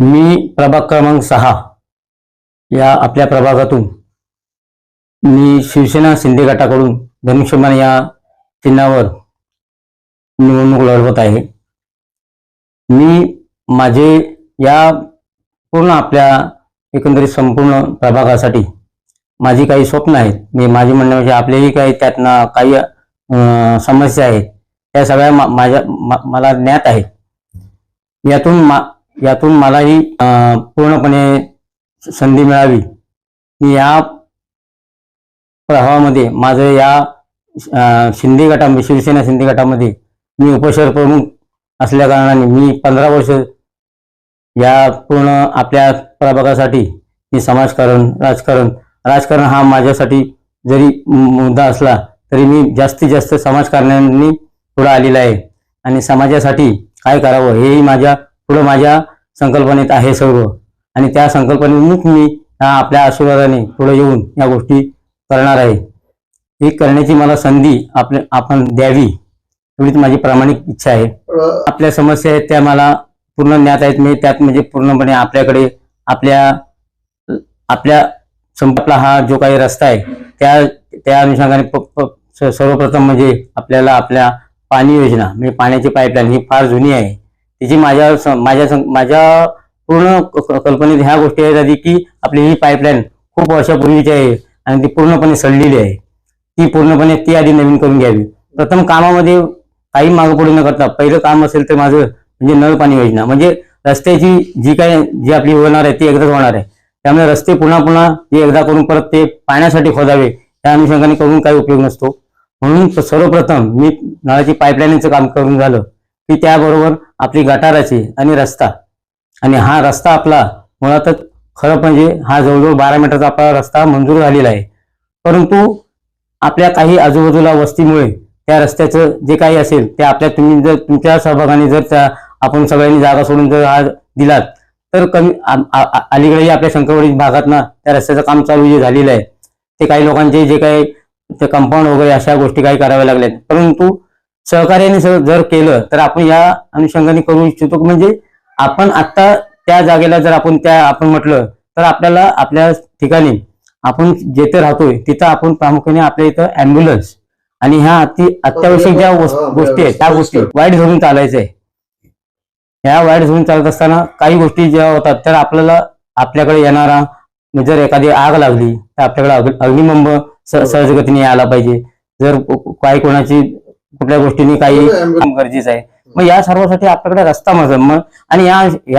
मी प्रभाग क्रमांक सहा या आपल्या प्रभागातून मी शिवसेना शिंदे गटाकडून धनुष्यमान या चिन्हावर निवडणूक लढवत आहे. मी माझे या पूर्ण आपल्या एकंदरीत संपूर्ण प्रभागासाठी माझी काही स्वप्न आहेत. मी माझी म्हणणं म्हणजे आपलेही काही त्यातनं काही समस्या आहेत. त्या सगळ्या मा- माझ्या मा- मला ज्ञात आहे यातून मा यातून मलाही पूर्णपणे संधी मिळावी. की या प्रभावामध्ये माझं या शिंदे गटामध्ये शिवसेना शिंदे गटामध्ये मी उपशहर प्रमुख असल्या कारणाने मी पंधरा वर्ष या पूर्ण आपल्या प्रभागासाठी मी समाजकारण राजकारण राजकारण हा माझ्यासाठी जरी मुद्दा असला तरी मी जास्तीत जास्त समाजकारणांनी पुढे आलेला आहे. आणि समाजासाठी काय करावं हेही माझ्या पुढं माझ्या संकल्पनेत आहे सर्व. आणि त्या संकल्पनेमुख मी आपल्या आशीर्वादाने पुढे येऊन या गोष्टी करणार आहे. ही करण्याची मला संधी आपल्या आपण द्यावी एवढीच माझी प्रामाणिक इच्छा आहे. आपल्या समस्या आहेत त्या मला पूर्ण ज्ञात आहेत. मी त्यात म्हणजे पूर्णपणे आपल्याकडे आपल्या आपल्या संपला हा जो काही रस्ता आहे त्या त्या अनुषंगाने प- सर्वप्रथम म्हणजे आपल्याला आपल्या पाणी योजना म्हणजे पाण्याची पाईपलाईन ही फार जुनी आहे. तिची माझ्या स- माझ्या माझ्या पूर्ण क- कल्पनेत ह्या गोष्टी आहेत आधी की आपली ही पाईपलाईन खूप वर्षापूर्वीची आहे आणि ती पूर्णपणे सडलेली आहे. ती पूर्णपणे ती आधी नवीन करून घ्यावी. प्रथम कामामध्ये काही मागं पुढे न करता पहिलं काम असेल तर माझं म्हणजे नळ पाणी योजना. म्हणजे रस्त्याची जी काय जी आपली होणार आहे ती एकदाच होणार आहे. त्यामुळे रस्ते पुन्हा पुन्हा जे एकदा करून परत ते पाण्यासाठी खोदावे त्या अनुषंगाने करून काही उपयोग नसतो. म्हणून स- सर्वप्रथम मी नळाची पाईपलाईनचं काम करून झालं की त्याबरोबर आपली गटाराची आणि रस्ता. आणि हा रस्ता आपला मुळातच खरं म्हणजे हा जवळजवळ बारा मीटरचा आपला रस्ता मंजूर झालेला आहे. परंतु आपल्या काही आजूबाजूला वस्तीमुळे त्या रस्त्याचं जे काही असेल ते आपल्या तुम्ही जर तुमच्या सहभागाने जर त्या आपण सगळ्यांनी जागा सोडून जर हा दिलात तर कमी अलीकडेही आपल्या शंकरवाडी भागात ना त्या रस्त्याचं काम चालू जे झालेलं आहे ते काही लोकांचे जे काही ते कंपाऊंड वगैरे अशा गोष्टी काही कराव्या लागल्या परंतु सहकार्याने जर केलं तर आपण या अनुषंगाने करू इच्छितो. म्हणजे आपण आता त्या जागेला जर आपण त्या आपण म्हटलं तर आपल्याला आपल्या ठिकाणी आपण जेथे राहतोय तिथं आपण प्रामुख्याने आपल्या इथं अँब्युलन्स आणि ह्या अति अत्यावश्यक ज्या गोष्टी आहेत त्या गोष्टी वाईट धरून चालायचं. आहे ह्या वाईट धरून चालत असताना काही गोष्टी ज्या होतात तर आपल्याला आपल्याकडे येणारा जर एखादी आग लागली तर आपल्याकडे अग्नि- अग्निबंब स- सहजगतीने यायला पाहिजे. जर काही कोणाची कुठल्या गोष्टीने काही गरजेचं आहे. मग या सर्वासाठी आपल्याकडे रस्ता मग आणि या या